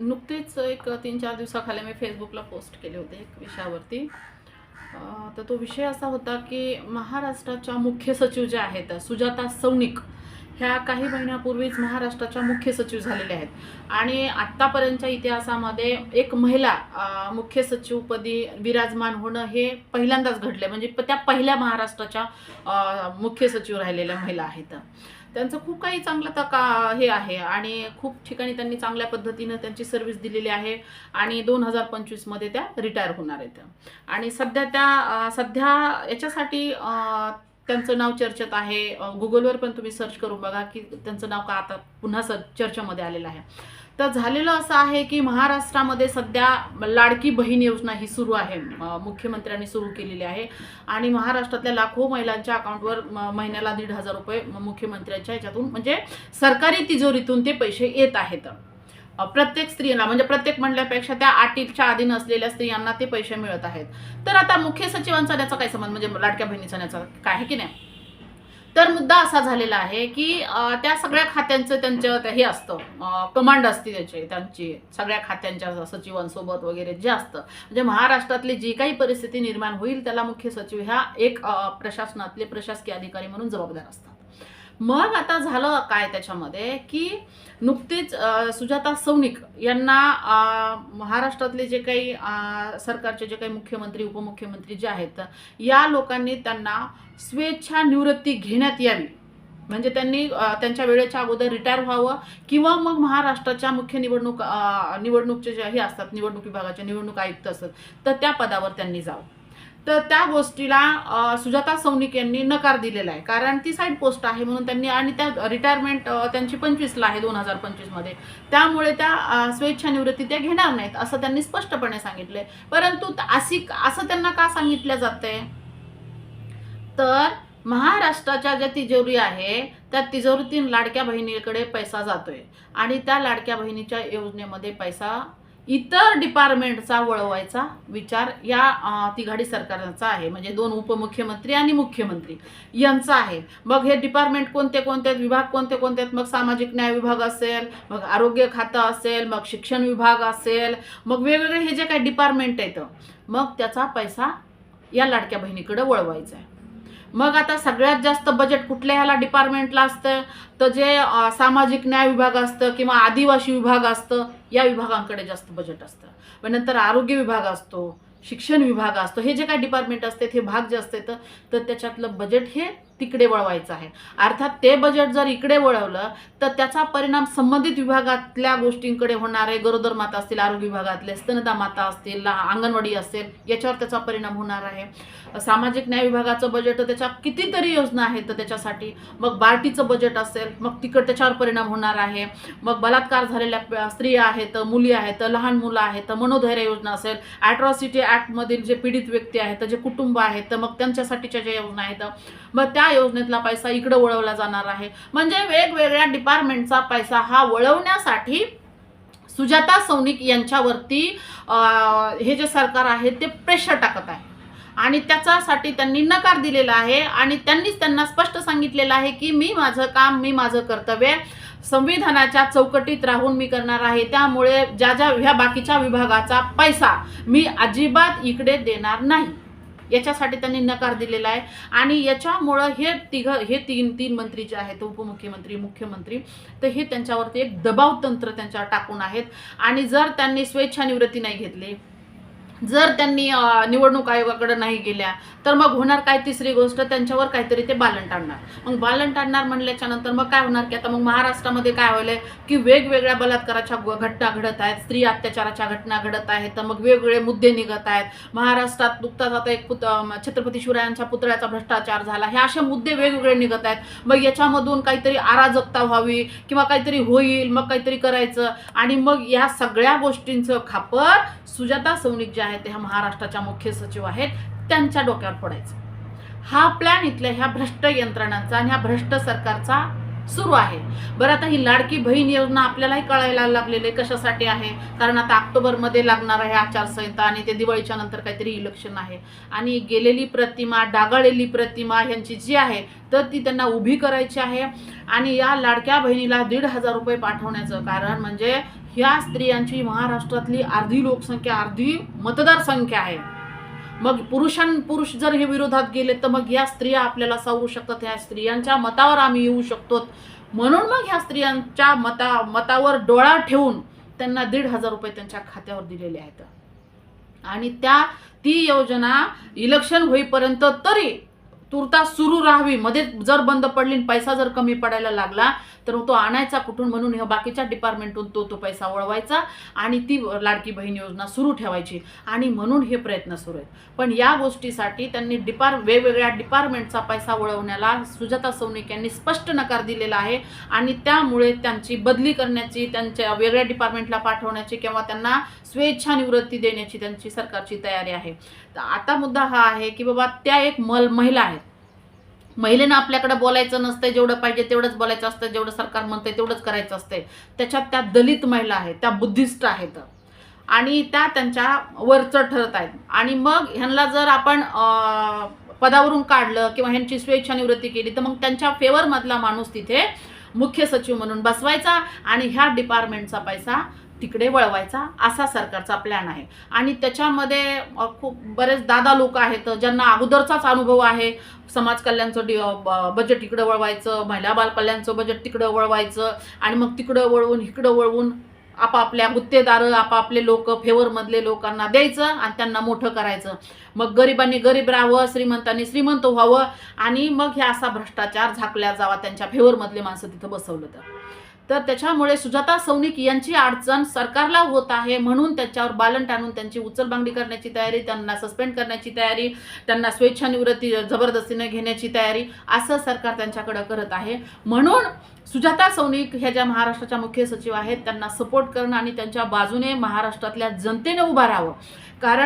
नुकतेच एक तीन चार दिवसाखाली मी फेसबुकला पोस्ट केले होते एक विषयावरती. तर तो विषय असा होता की महाराष्ट्राच्या मुख्य सचिव ज्या आहेत सुजाता सौनिक ह्या काही महिन्यापूर्वीच महाराष्ट्राच्या मुख्य सचिव झालेल्या आहेत. आणि आत्तापर्यंतच्या इतिहासामध्ये एक महिला मुख्य सचिवपदी विराजमान होणं हे पहिल्यांदाच घडलं म्हणजे प- त्या पहिल्या महाराष्ट्राच्या मुख्य सचिव राहिलेल्या महिला आहेत. त्यांचं खूप काही चांगलं तर का हे आहे आणि खूप ठिकाणी त्यांनी चांगल्या पद्धतीनं त्यांची सर्व्हिस दिलेली आहे आणि दोन हजार पंचवीसमध्ये त्या रिटायर होणार आहेत. आणि सध्या त्या सध्या याच्यासाठी त्यांचं नाव चर्चेत आहे. गुगलवर पण तुम्ही सर्च करून बघा की त्यांचं नाव का आता पुन्हा स चर्चेमध्ये आलेलं आहे. तर झालेलं असं आहे की महाराष्ट्रामध्ये सध्या लाडकी बहीण योजना ही सुरू आहे. मुख्यमंत्र्यांनी सुरू केलेली आहे. आणि महाराष्ट्रातल्या लाखो महिलांच्या अकाउंटवर महिन्याला दीड हजार रुपये मुख्यमंत्र्यांच्या ह्याच्यातून म्हणजे सरकारी तिजोरीतून ते पैसे येत आहेत. प्रत्येक स्त्रियांना म्हणजे प्रत्येक म्हणल्यापेक्षा त्या आटीच्या अधीन असलेल्या स्त्रियांना ते पैसे मिळत आहेत. तर आता मुख्य सचिवांचा त्याचा काय संबंध? म्हणजे लाडक्या बहिणीचा त्याचा काय आहे की नाही? तर मुद्दा असा झालेला आहे की त्या सगळ्या खात्यांचं त्यांचं हे असतं. कमांड असते त्याचे त्यांची सगळ्या खात्यांच्या सचिवांसोबत वगैरे जे असतं. म्हणजे महाराष्ट्रातली जी काही परिस्थिती निर्माण होईल त्याला मुख्य सचिव ह्या एक प्रशासनातले प्रशासकीय अधिकारी म्हणून जबाबदार असतात. मग आता झालं काय त्याच्यामध्ये की नुकतेच सुजाता सौनिक यांना महाराष्ट्रातले जे काही सरकारचे जे काही मुख्यमंत्री उपमुख्यमंत्री जे आहेत या लोकांनी त्यांना स्वेच्छा निवृत्ती घेण्यात यावी. म्हणजे त्यांनी त्यांच्या वेळेच्या अगोदर रिटायर व्हावं किंवा मग महाराष्ट्राच्या मुख्य निवडणूक निवडणूकचे जे हे असतात निवडणूक विभागाचे निवडणूक आयुक्त असतात तर त्या पदावर त्यांनी जावं. तर त्या गोष्टीला सुजाता सौनिक यांनी नकार दिलेला आहे. कारण ती साईड पोस्ट आहे म्हणून त्यांनी आणि त्या रिटायरमेंट त्यांची पंचवीसला आहे दोन हजार पंचवीसमध्ये त्यामुळे त्या स्वेच्छानिवृत्ती स्वेच्छा निवृत्ती त्या घेणार नाहीत असं त्यांनी स्पष्टपणे सांगितले परंतु अशी असं त्यांना का सांगितलं जाते तर महाराष्ट्राच्या ज्या तिजोरी आहे त्या तिजोरीतून लाडक्या बहिणीकडे पैसा जातोय. आणि त्या लाडक्या बहिणीच्या योजनेमध्ये पैसा इतर डिपार्टमेंटचा वळवायचा विचार या तिघाडी सरकारचा आहे. म्हणजे दोन उपमुख्यमंत्री आणि मुख्यमंत्री यांचा आहे. मग हे डिपार्टमेंट कोणते कोणते आहेत? विभाग कोणते कोणते आहेत? मग सामाजिक न्याय विभाग असेल मग आरोग्य खातं असेल मग शिक्षण विभाग असेल मग वेगवेगळे हे जे काही डिपार्टमेंट आहेत मग त्याचा पैसा या लाडक्या बहिणीकडे वळवायचा आहे. मग आता सगळ्यात जास्त बजेट कुठल्या ह्याला डिपार्टमेंटला असतं? तर जे सामाजिक न्याय विभाग असतं किंवा आदिवासी विभाग असतं या विभागांकडे जास्त बजेट असतं. पण नंतर आरोग्य विभाग असतो शिक्षण विभाग असतो हे जे काही डिपार्टमेंट असते हे भाग जे असते तर त्याच्यातलं बजेट हे तिकडे वळवायचं आहे. अर्थात ते बजेट जर इकडे वळवलं तर त्याचा परिणाम संबंधित विभागातल्या गोष्टींकडे होणारे गरोदर माता असतील आरोग्य विभागातले स्तनदा माता असतील अंगणवाडी असेल याच्यावर त्याचा परिणाम होणार आहे. सामाजिक न्याय विभागाचं बजेट त्याच्या कितीतरी योजना आहेत त्याच्यासाठी. मग बार्टीचं बजेट असेल मग तिकड त्याच्यावर परिणाम होणार आहे. मग बलात्कार झालेल्या स्त्रिया आहेत मुली आहेत लहान मुलं आहेत मनोधैर्य योजना असेल. ॲट्रॉसिटी ॲक्टमधील जे पीडित व्यक्ती आहेत जे कुटुंब आहेत मग त्यांच्यासाठीच्या ज्या योजना आहेत. मग त्या योजनेतला पैसा इकडं वळवला जाणार आहे. म्हणजे वेगवेगळ्या डिपार्टमेंटचा पैसा हा वळवण्यासाठी सुजाता सौनिक यांच्यावरती हे जे सरकार आहे ते प्रेशर टाकत आहे. आणि त्याच्यासाठी त्यांनी नकार दिलेला आहे आणि त्यांनीच त्यांना स्पष्ट सांगितलेलं आहे की मी माझं काम मी माझं कर्तव्य संविधानाच्या चौकटीत राहून मी करणार आहे. त्यामुळे ज्या ज्या ह्या बाकीच्या विभागाचा पैसा मी अजिबात इकडे देणार नाही. याच्यासाठी त्यांनी नकार दिलेला आहे. आणि याच्यामुळं हे तिघ हे तीन तीन मंत्री जे आहेत उपमुख्यमंत्री मुख्यमंत्री तर हे त्यांच्यावरती एक दबाव तंत्र त्यांच्यावर टाकून आहेत. आणि जर त्यांनी स्वेच्छानिवृत्ती नाही घेतली जर त्यांनी निवडणूक आयोगाकडे नाही गेल्या तर मग होणार काय तिसरी गोष्ट? त्यांच्यावर काहीतरी ते बालन टाळणार मग बालन टाळणार म्हणल्याच्या नंतर मग काय होणार की आता मग महाराष्ट्रामध्ये काय व्हायलंय? की वेगवेगळ्या बलात्काराच्या घटना घडत आहेत स्त्री अत्याचाराच्या घटना घडत आहेत तर मग वेगवेगळे मुद्दे निघत आहेत. महाराष्ट्रात नुकताच आता एक पुत छत्रपती शिवरायांच्या पुतळ्याचा भ्रष्टाचार झाला. हे असे मुद्दे वेगवेगळे निघत आहेत. मग याच्यामधून काहीतरी अराजकता व्हावी किंवा काहीतरी होईल मग काहीतरी करायचं आणि मग या सगळ्या गोष्टींचं खापर सुजाता सौनिक ज्या आहेत ते ह्या महाराष्ट्राच्या मुख्य सचिव आहेत त्यांच्या डोक्यावर पडायचं हा प्लॅन इथल्या ह्या भ्रष्ट यंत्रणांचा आणि ह्या भ्रष्ट सरकारचा सुरू आहे. बरं आता ही लाडकी बहीण योजना आपल्यालाही कळायला लागलेली आहे. कशासाठी आहे? कारण आता ऑक्टोबरमध्ये लागणार आहे आचारसंहिता आणि ते दिवाळीच्या नंतर काहीतरी इलेक्शन आहे. आणि गेलेली प्रतिमा डागाळलेली प्रतिमा ह्यांची जी आहे तर ती त्यांना उभी करायची आहे. आणि या लाडक्या बहिणीला दीड हजार रुपये पाठवण्याचं कारण म्हणजे ह्या स्त्रियांची महाराष्ट्रातली अर्धी लोकसंख्या अर्धी मतदारसंख्या आहे. मग पुरुषां पुरुष जर हे विरोधात गेले तर मग या स्त्रिया आपल्याला सावरू शकतात ह्या स्त्रियांच्या मतावर आम्ही येऊ शकतो. म्हणून मग ह्या स्त्रियांच्या मता मतावर डोळा ठेवून त्यांना दीड हजार रुपये त्यांच्या खात्यावर दिलेले आहेत. आणि त्या ती योजना इलेक्शन होईपर्यंत तरी तुर्तास सुरू राहावी. मध्ये जर बंद पडली आणि पैसा जर कमी पडायला लागला तर तो आणायचा कुठून म्हणून ह्या बाकीच्या डिपार्टमेंटून तो तो पैसा वळवायचा आणि ती लाडकी बहीण योजना सुरू ठेवायची. आणि म्हणून हे प्रयत्न सुरू आहेत. पण या गोष्टीसाठी त्यांनी डिपार वेगवेगळ्या डिपार्टमेंटचा पैसा वळवण्याला सुजाता सौनिक यांनी स्पष्ट नकार दिलेला आहे. आणि त्यामुळे त्यांची बदली करण्याची त्यांच्या वेगळ्या डिपार्टमेंटला पाठवण्याची किंवा त्यांना स्वेच्छा निवृत्ती देण्याची त्यांची सरकारची तयारी आहे. तर आता मुद्दा हा आहे की बाबा त्या एक मल महिला आहेत महिलेनं आपल्याकडे बोलायचं नसतंय जेवढं पाहिजे तेवढंच बोलायचं असतं जेवढं सरकार म्हणतंय तेवढंच करायचं असतंय. त्याच्यात त्या दलित महिला आहेत त्या बुद्धिस्ट आहेत. आणि त्या त्यांच्या वरचं ठरत आहेत. आणि मग ह्यांना जर आपण पदावरून काढलं किंवा ह्यांची स्वेच्छा निवृत्ती केली तर मग त्यांच्या फेवरमधला माणूस तिथे मुख्य सचिव म्हणून बसवायचा आणि ह्या डिपार्टमेंटचा पैसा तिकडे वळवायचा असा सरकारचा प्लॅन आहे. आणि त्याच्यामध्ये खूप बरेच दादा लोक आहेत ज्यांना अगोदरचाच अनुभव आहे. समाज कल्याणचं डि ब- बजेट इकडं वळवायचं महिला बालकल्याणचं बजेट तिकडं वळवायचं आणि मग तिकडं वळवून इकडं वळवून आपापल्या गुत्तेदार आपापले लोक फेवरमधले लोकांना द्यायचं आणि त्यांना मोठं करायचं. मग गरिबांनी गरीब राहावं श्रीमंतांनी श्रीमंत व्हावं आणि मग हे असा भ्रष्टाचार झाकल्या जावा त्यांच्या फेवरमधले माणसं तिथं बसवलं तर. तर त्याच्यामुळे सुजाता सौनिक यांची अडचण सरकारला होत आहे म्हणून त्याच्यावर बालन टाणून त्यांची उचलबांगडी करण्याची तयारी त्यांना सस्पेंड करण्याची तयारी त्यांना स्वेच्छानिवृत्ती जबरदस्तीने घेण्याची तयारी असं सरकार त्यांच्याकडं करत आहे. म्हणून सुजाता सौनिक ह्या ज्या महाराष्ट्राच्या मुख्य सचिव आहेत त्यांना सपोर्ट करणं आणि त्यांच्या बाजूने महाराष्ट्रातल्या जनतेने उभं राहावं. कारण